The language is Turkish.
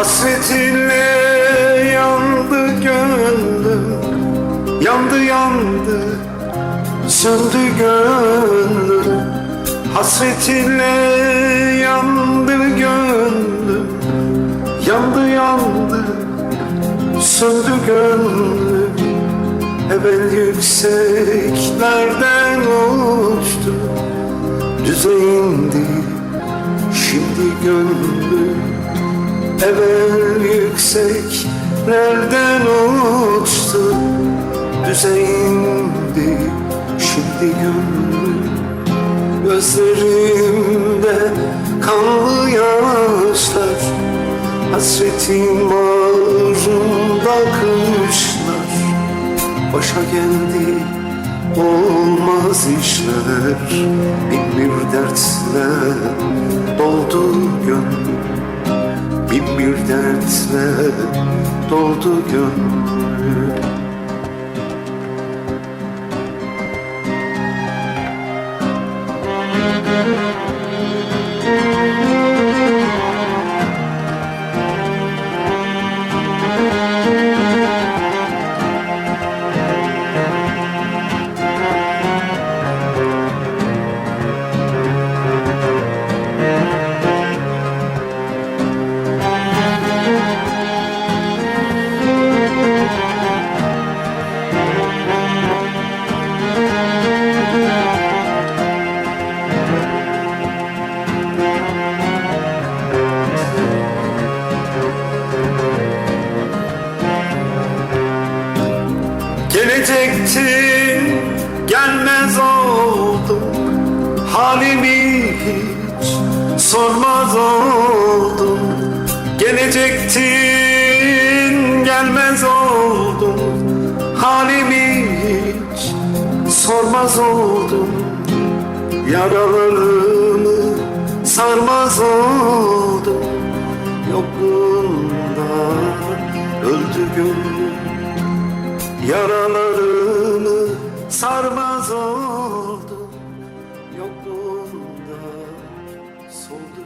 Hasretinle yandı gönlüm. Yandı yandı söndü gönlüm. Hasretinle yandı gönlüm. Yandı yandı söndü gönlüm. Evvel yükseklerden uçtu. Düze indi şimdi gönlüm Evvel yükseklerden uçtu? Düze indi şimdi gönlüm Gözlerimde kanlı yaşlar Hasretin bağrımda kışlar Başa geldi olmaz işler Bin bir dertle Dertle doldu gönlüm Gelecektin gelmez oldum. Halimi hiç sormaz oldum. Gelecektin gelmez oldum. Halimi hiç sormaz oldum. Yaralarımı sarmaz oldum. Yokluğunda öldü gönlüm Yaralarımı sarmaz oldum. Yokluğunda soldu